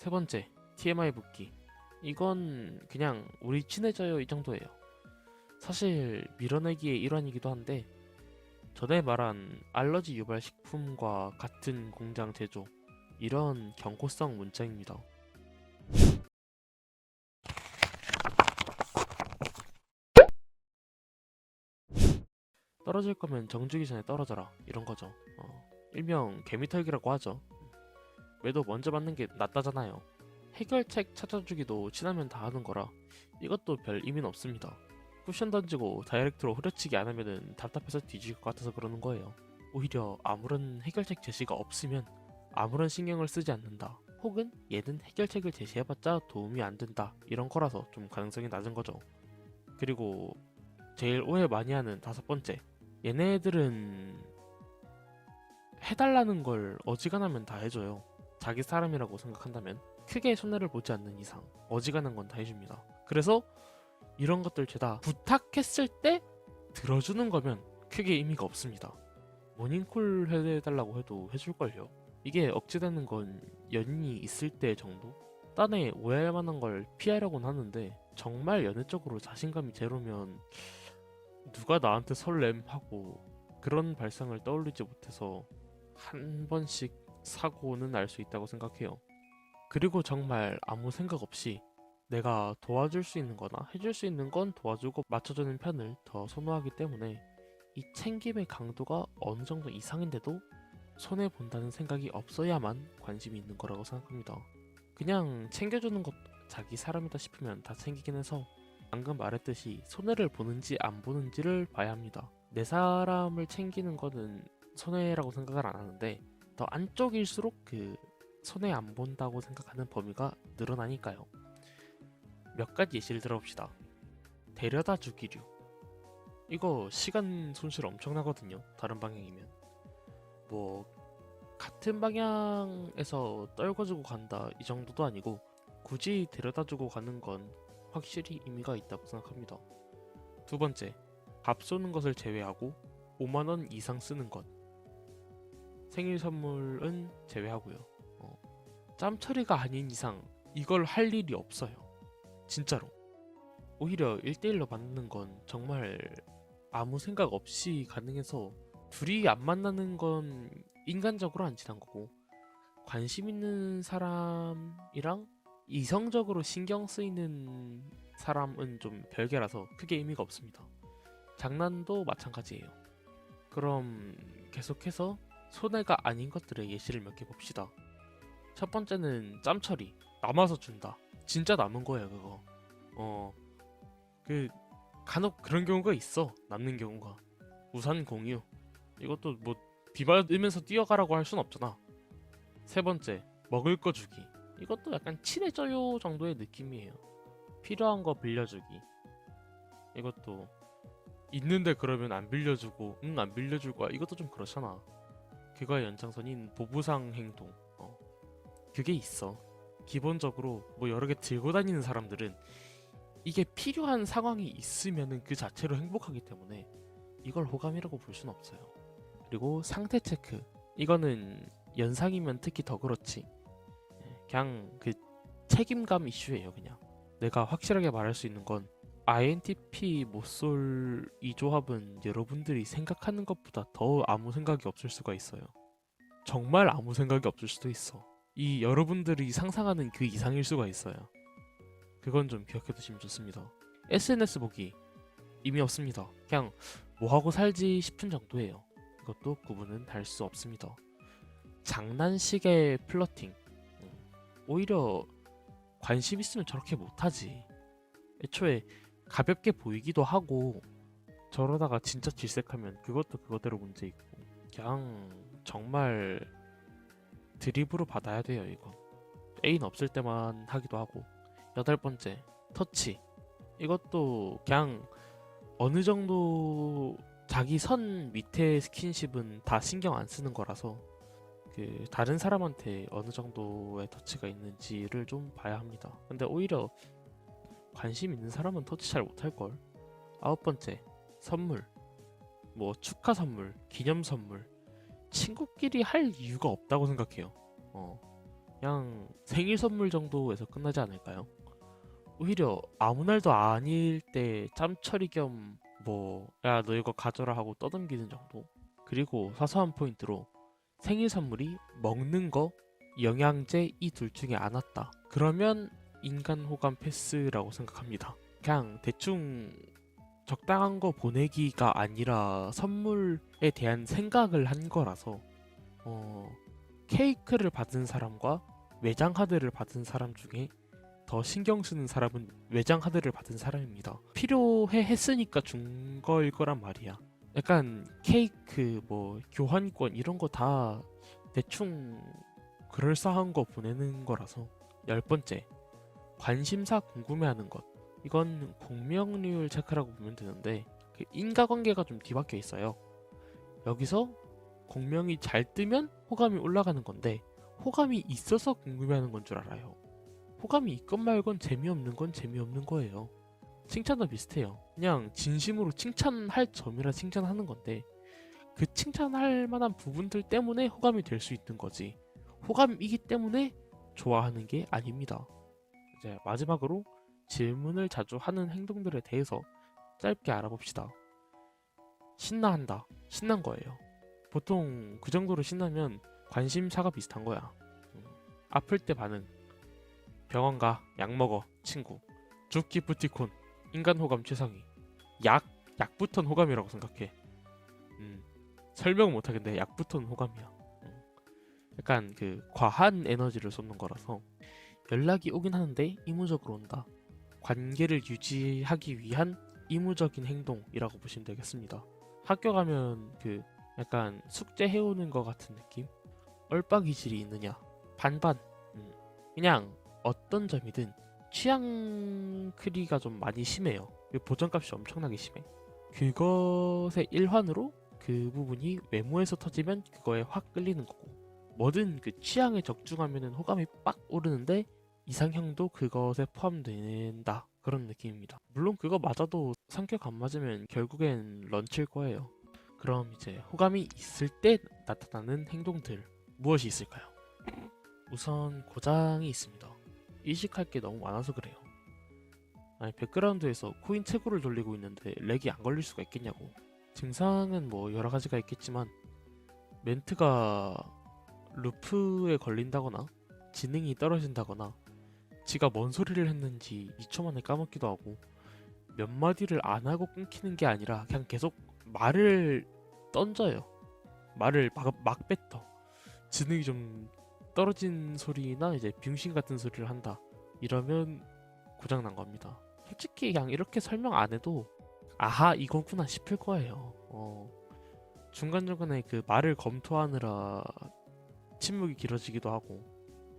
세 번째, TMI 붓기. 이건 그냥 우리 친해져요 이 정도예요. 사실 밀어내기의 일환이기도 한데 전에 말한 알러지 유발 식품과 같은 공장 제조 이런 경고성 문자입니다. 떨어질 거면 정주기 전에 떨어져라 이런 거죠. 어, 일명 개미털기라고 하죠. 왜도 먼저 맞는 게 낫다잖아요. 해결책 찾아주기도 친하면 다 하는 거라 이것도 별 의미는 없습니다. 쿠션 던지고 다이렉트로 후려치기 안 하면은 답답해서 뒤질 것 같아서 그러는 거예요. 오히려 아무런 해결책 제시가 없으면 아무런 신경을 쓰지 않는다. 혹은 얘는 해결책을 제시해봤자 도움이 안 된다. 이런 거라서 좀 가능성이 낮은 거죠. 그리고 제일 오해 많이 하는 다섯 번째. 얘네들은 해달라는 걸 어지간하면 다 해줘요. 자기 사람이라고 생각한다면 크게 손해를 보지 않는 이상 어지간한 건 다 해줍니다. 그래서 이런 것들 죄다 부탁했을 때 들어주는 거면 크게 의미가 없습니다. 모닝콜 해달라고 해도 해줄걸요. 이게 억지되는 건 연인이 있을 때 정도? 딴에 오해할 만한 걸 피하려고는 하는데 정말 연애적으로 자신감이 제로면 누가 나한테 설렘 하고 그런 발상을 떠올리지 못해서 한 번씩 사고는 날 수 있다고 생각해요. 그리고 정말 아무 생각 없이 내가 도와줄 수 있는 거나 해줄 수 있는 건 도와주고 맞춰주는 편을 더 선호하기 때문에 이 챙김의 강도가 어느 정도 이상인데도 손해 본다는 생각이 없어야만 관심이 있는 거라고 생각합니다. 그냥 챙겨주는 것 자기 사람이다 싶으면 다 챙기긴 해서 방금 말했듯이 손해를 보는지 안 보는지를 봐야 합니다. 내 사람을 챙기는 거는 손해라고 생각을 안 하는데 더 안쪽일수록 그 손해 안 본다고 생각하는 범위가 늘어나니까요. 몇 가지 예시를 들어봅시다. 데려다 주기류. 이거 시간 손실 엄청나거든요. 다른 방향이면. 뭐 같은 방향에서 떨궈주고 간다 이 정도도 아니고 굳이 데려다 주고 가는 건 확실히 의미가 있다고 생각합니다. 두 번째, 밥 쏘는 것을 제외하고 5만 원 이상 쓰는 것. 생일 선물은 제외하고요. 어, 짬 처리가 아닌 이상 이걸 할 일이 없어요. 진짜로. 오히려 1대1로 만나는 건 정말 아무 생각 없이 가능해서 둘이 안 만나는 건 인간적으로 안 친한 거고 관심 있는 사람이랑 이성적으로 신경 쓰이는 사람은 좀 별개라서 크게 의미가 없습니다. 장난도 마찬가지예요. 그럼 계속해서 손해가 아닌 것들의 예시를 몇 개 봅시다. 첫 번째는 짬처리. 남아서 준다. 진짜 남은 거예요, 그거. 어, 그, 간혹 그런 경우가 있어. 남는 경우가. 우산 공유. 이것도 뭐, 비받으면서 뛰어가라고 할 순 없잖아. 세 번째, 먹을 거 주기. 이것도 약간 친해져요 정도의 느낌이에요. 필요한 거 빌려주기. 이것도 있는데 그러면 안 빌려주고, 응, 안 빌려줄 거야. 이것도 좀 그렇잖아. 그거의 연장선인 보부상 행동. 어. 그게 있어. 기본적으로 뭐 여러 개 들고 다니는 사람들은 이게 필요한 상황이 있으면은 그 자체로 행복하기 때문에 이걸 호감이라고 볼 수는 없어요. 그리고 상태 체크. 이거는 연상이면 특히 더 그렇지. 예, 그냥 그 책임감 이슈예요, 그냥. 내가 확실하게 말할 수 있는 건 INTP 모쏠 이 조합은 여러분들이 생각하는 것보다 더 아무 생각이 없을 수가 있어요. 정말 아무 생각이 없을 수도 있어. 이 여러분들이 상상하는 그 이상일 수가 있어요. 그건 좀 기억해 두시면 좋습니다. SNS 보기 의미 없습니다. 그냥 뭐 하고 살지 싶은 정도예요. 이것도 구분은 할수 없습니다. 장난식의 플러팅 음, 오히려 관심 있으면 저렇게 못하지. 애초에 가볍게 보이기도 하고 저러다가 진짜 질색하면 그것도 그거대로 문제 있고 그냥 정말 드립으로 받아야 돼요 이거. 애인 없을 때만 하기도 하고. 여덟 번째 터치. 이것도 그냥 어느 정도 자기 선 밑에 스킨십은 다 신경 안 쓰는 거라서 그 다른 사람한테 어느 정도의 터치가 있는지를 좀 봐야 합니다. 근데 오히려 관심 있는 사람은 터치 잘 못할 걸. 아홉 번째, 선물. 뭐 축하 선물, 기념 선물. 친구끼리 할 이유가 없다고 생각해요. 어. 그냥 생일 선물 정도에서 끝나지 않을까요? 오히려 아무 날도 아닐 때 짬처리 겸 뭐 야 너 이거 가져라 하고 떠넘기는 정도 그리고 사소한 포인트로 생일 선물이 먹는 거 영양제 이 둘 중에 안 왔다 그러면 인간 호감 패스라고 생각합니다 그냥 대충 적당한 거 보내기가 아니라 선물에 대한 생각을 한 거라서 어 케이크를 받은 사람과 외장 하드를 받은 사람 중에 더 신경 쓰는 사람은 외장 하드를 받은 사람입니다. 필요해 했으니까 준 거일 거란 말이야. 약간 케이크 뭐 교환권 이런 거 다 대충 그럴싸한 거 보내는 거라서 열 번째 관심사 궁금해하는 것 이건 공명률 체크라고 보면 되는데 그 인과관계가 좀 뒤바뀌어 있어요. 여기서 공명이 잘 뜨면 호감이 올라가는 건데 호감이 있어서 궁금해하는 건 줄 알아요. 호감이 있건 말건 재미없는 건 재미없는 거예요. 칭찬도 비슷해요. 그냥 진심으로 칭찬할 점이라 칭찬하는 건데 그 칭찬할 만한 부분들 때문에 호감이 될 수 있는 거지. 호감이기 때문에 좋아하는 게 아닙니다. 이제 마지막으로 질문을 자주 하는 행동들에 대해서 짧게 알아봅시다. 신나한다. 신난 거예요. 보통 그 정도로 신나면 관심사가 비슷한 거야. 음, 아플 때 반응. 병원 가, 약 먹어, 친구. 죽 기프티콘, 인간 호감 최상위. 약, 약부턴 호감이라고 생각해. 음, 설명 못 하겠네. 약부턴 호감이야. 음, 약간 그 과한 에너지를 쏟는 거라서 연락이 오긴 하는데 의무적으로 온다. 관계를 유지하기 위한 의무적인 행동이라고 보시면 되겠습니다. 학교 가면 그 약간 숙제 해오는 것 같은 느낌? 얼빡이질이 있느냐? 반반. 음, 그냥 어떤 점이든 취향 크리가 좀 많이 심해요. 그 보정값이 엄청나게 심해. 그것의 일환으로 그 부분이 외모에서 터지면 그거에 확 끌리는 거고 뭐든 그 취향에 적중하면 호감이 빡 오르는데 이상형도 그것에 포함된다 그런 느낌입니다. 물론 그거 맞아도 성격 안 맞으면 결국엔 런칠 거예요. 그럼 이제 호감이 있을 때 나타나는 행동들 무엇이 있을까요? 우선 고장이 있습니다. 이식할 게 너무 많아서 그래요. 아니 백그라운드에서 코인 채굴을 돌리고 있는데 렉이 안 걸릴 수가 있겠냐고. 증상은 뭐 여러 가지가 있겠지만 멘트가 루프에 걸린다거나 지능이 떨어진다거나 지가 뭔 소리를 했는지 2초 만에 까먹기도 하고 몇 마디를 안 하고 끊기는 게 아니라 그냥 계속 말을 던져요. 말을 막, 막 뱉어. 지능이 좀 떨어진 소리나 이제 병신 같은 소리를 한다. 이러면 고장 난 겁니다. 솔직히 그냥 이렇게 설명 안 해도 아하 이거구나 싶을 거예요. 어. 중간중간에 그 말을 검토하느라 침묵이 길어지기도 하고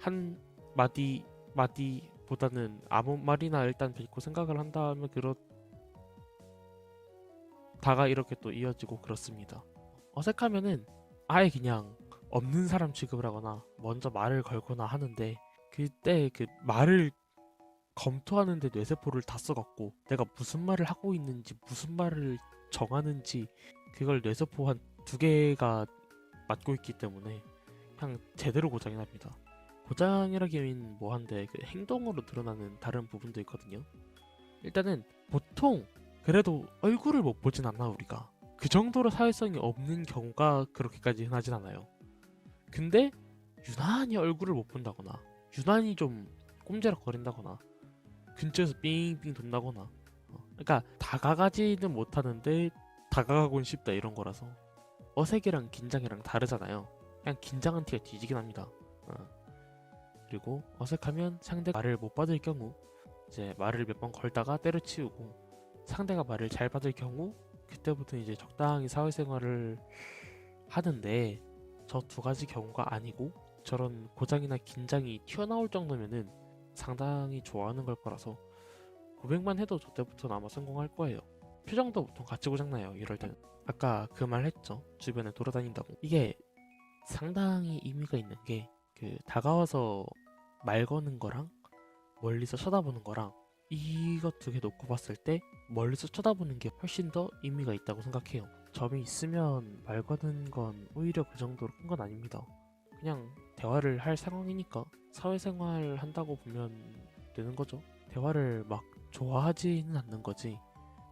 한 마디 마디보다는 아무 말이나 일단 뱉고 생각을 한 다음에 그렇 다가 이렇게 또 이어지고 그렇습니다. 어색하면은 아예 그냥 없는 사람 취급을 하거나 먼저 말을 걸거나 하는데 그때 그 말을 검토하는데 뇌세포를 다 써갖고 내가 무슨 말을 하고 있는지 무슨 말을 정하는지 그걸 뇌세포 한 두 개가 맡고 있기 때문에 그냥 제대로 고장이 납니다. 고장이라기엔 뭐한데 그 행동으로 드러나는 다른 부분도 있거든요. 일단은 보통 그래도 얼굴을 못 보진 않나 우리가 그 정도로 사회성이 없는 경우가 그렇게까지 흔하진 않아요. 근데 유난히 얼굴을 못 본다거나 유난히 좀 꼼지락거린다거나 근처에서 삥삥 돈다거나 어, 그러니까 다가가지는 못하는데 다가가곤 싶다 이런 거라서 어색이랑 긴장이랑 다르잖아요 그냥 긴장한 티가 뒤지긴 합니다 어. 그리고 어색하면 상대 말을 못 받을 경우 이제 말을 몇 번 걸다가 때려치우고 상대가 말을 잘 받을 경우 그때부터 이제 적당히 사회생활을 하는데 저 두 가지 경우가 아니고 저런 고장이나 긴장이 튀어나올 정도면은 상당히 좋아하는 걸 거라서 고백만 해도 저 때부터는 아마 성공할 거예요. 표정도 보통 같이 고장나요. 이럴 때는. 아까 그 말 했죠. 주변에 돌아다닌다고. 이게 상당히 의미가 있는 게 그 다가와서 말 거는 거랑 멀리서 쳐다보는 거랑 이것 두 개 놓고 봤을 때 멀리서 쳐다보는 게 훨씬 더 의미가 있다고 생각해요. 점이 있으면 말 거는 건 오히려 그 정도로 큰 건 아닙니다. 그냥 대화를 할 상황이니까 사회생활 한다고 보면 되는 거죠. 대화를 막 좋아하지는 않는 거지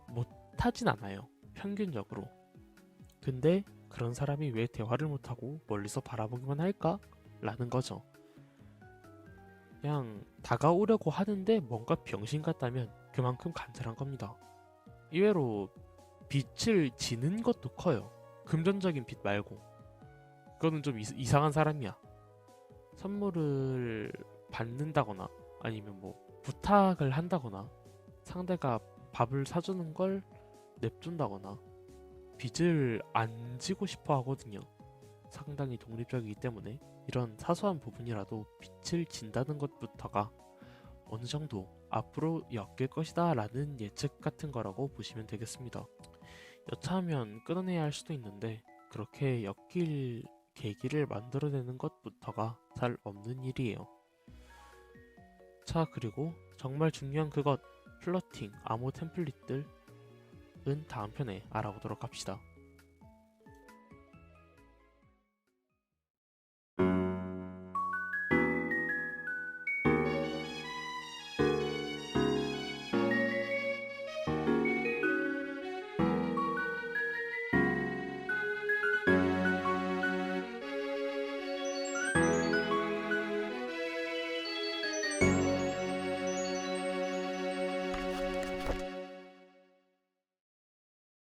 못하진 않아요. 평균적으로. 근데 그런 사람이 왜 대화를 못하고 멀리서 바라보기만 할까? 라는 거죠. 그냥 다가오려고 하는데 뭔가 병신 같다면 그만큼 간절한 겁니다. 이외로 빛을 지는 것도 커요. 금전적인 빛 말고. 그거는 좀 이- 이상한 사람이야. 선물을 받는다거나 아니면 뭐 부탁을 한다거나 상대가 밥을 사주는 걸 냅준다거나 빚을 안 지고 싶어 하거든요. 상당히 독립적이기 때문에 이런 사소한 부분이라도 빚을 진다는 것부터가 어느 정도 앞으로 엮일 것이다 라는 예측 같은 거라고 보시면 되겠습니다. 여차하면 끊어내야 할 수도 있는데 그렇게 엮일 계기를 만들어내는 것부터가 잘 없는 일이에요. 자 그리고 정말 중요한 그것 플러팅 암호 템플릿들은 다음 편에 알아보도록 합시다.